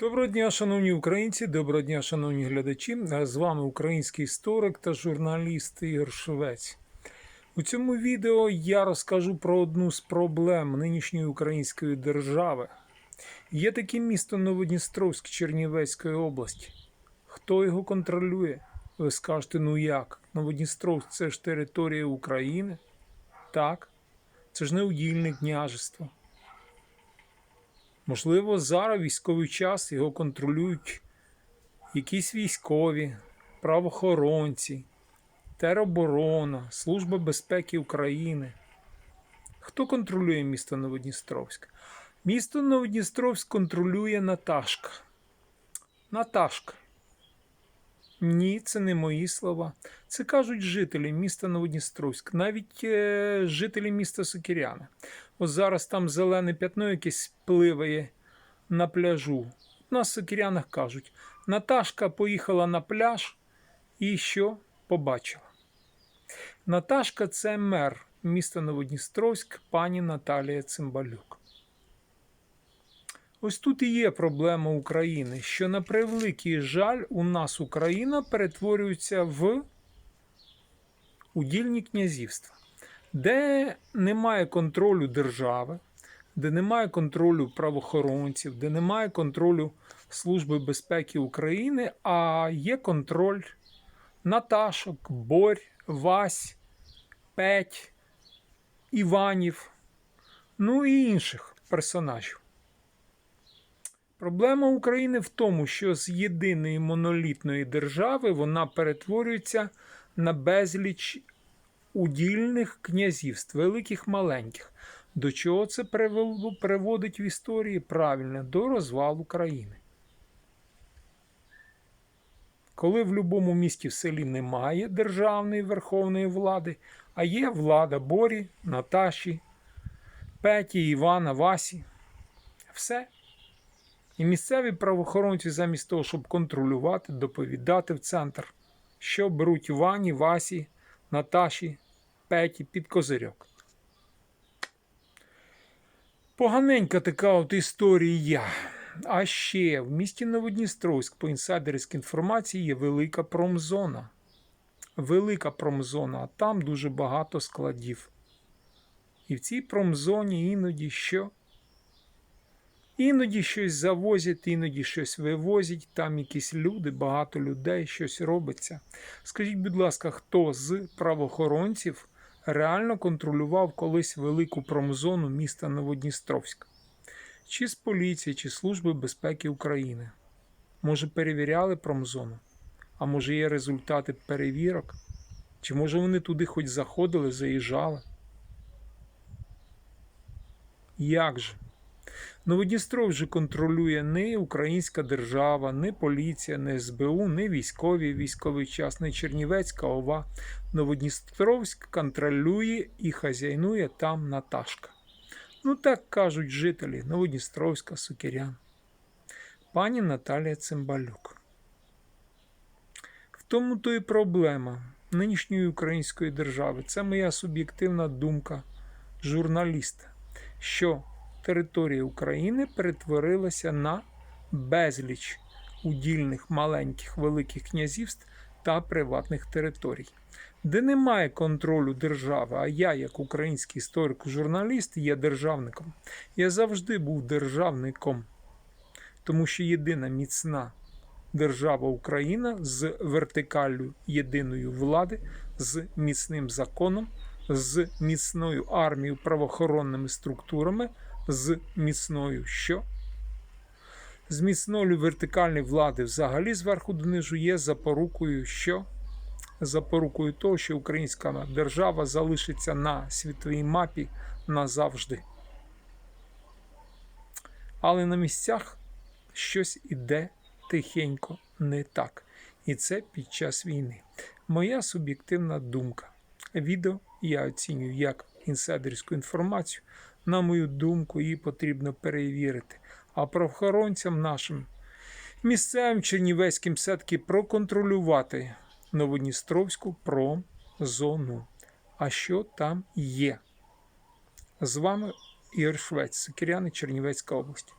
Доброго дня, шановні українці, доброго дня, шановні глядачі. З вами український історик та журналіст Ігор Швець. У цьому відео я розкажу про одну з проблем нинішньої української держави. Є таке місто Новодністровськ Чернівецької області. Хто його контролює? Ви скажете, ну як? Новодністровськ це ж територія України? Так, це ж не удільне княжество. Можливо, зараз військовий час його контролюють якісь військові, правоохоронці, тероборона, Служба безпеки України. Хто контролює місто Новодністровськ? Місто Новодністровськ контролює Наташка. Наташка. Ні, це не мої слова. Це кажуть жителі міста Новодністровськ, навіть е, жителі міста Сокіряна. Ось зараз там зелене п'ятно якесь пливає на пляжу. На Сокірянах кажуть: Наташка поїхала на пляж і що побачила? Наташка це мер міста Новодністровськ, пані Наталія Цимбалюк. Ось тут і є проблема України, що на превеликий жаль у нас Україна перетворюється в удільні князівства, де немає контролю держави, де немає контролю правоохоронців, де немає контролю Служби безпеки України, а є контроль Наташок, Борь, Вась, Петь, Іванів, ну і інших персонажів. Проблема України в тому, що з єдиної монолітної держави вона перетворюється на безліч удільних князівств, великих маленьких. До чого це приводить в історії правильно до розвалу країни. Коли в будь-якому місті в селі немає державної верховної влади, а є влада Борі, Наташі, Петі, Івана, Васі, все. І місцеві правоохоронці, замість того, щоб контролювати, доповідати в центр, що беруть Івані, Васі, Наташі, Петі під козирьок. Поганенька така от історія. А ще в місті Новодністровськ по інсайдерській інформації є велика промзона. Велика промзона, а там дуже багато складів. І в цій промзоні іноді що? Іноді щось завозять, іноді щось вивозять, там якісь люди, багато людей, щось робиться. Скажіть, будь ласка, хто з правоохоронців реально контролював колись велику промзону міста Новодністровська? Чи з поліції, чи Служби безпеки України? Може, перевіряли промзону? А може є результати перевірок? Чи може вони туди хоч заходили, заїжджали? Як же? Новодністров вже контролює не українська держава, не поліція, не СБУ, не військові військовий час, не Чернівецька ОВА. Новодністровськ контролює і хазяйнує там Наташка. Ну так кажуть жителі Новодністровська, Сукірян. Пані Наталія Цимбалюк. В тому то і проблема нинішньої української держави. Це моя суб'єктивна думка журналіста, що територія України перетворилася на безліч удільних маленьких великих князівств та приватних територій, де немає контролю держави. А я, як український історик-журналіст, є державником. Я завжди був державником, тому що єдина міцна держава Україна з вертикаллю єдиної влади, з міцним законом, з міцною армією правоохоронними структурами з міцною що? З міцною вертикальної влади взагалі зверху донизу є запорукою що? Запорукою того, що українська держава залишиться на світовій мапі назавжди. Але на місцях щось іде тихенько не так. І це під час війни. Моя суб'єктивна думка. Відео я оцінюю як інсайдерську інформацію. На мою думку, її потрібно перевірити. А правоохоронцям нашим місцевим чернівецьким все-таки проконтролювати Новодністровську промзону. А що там є? З вами Ігор Швець, Сокиряни, Чернівецька область.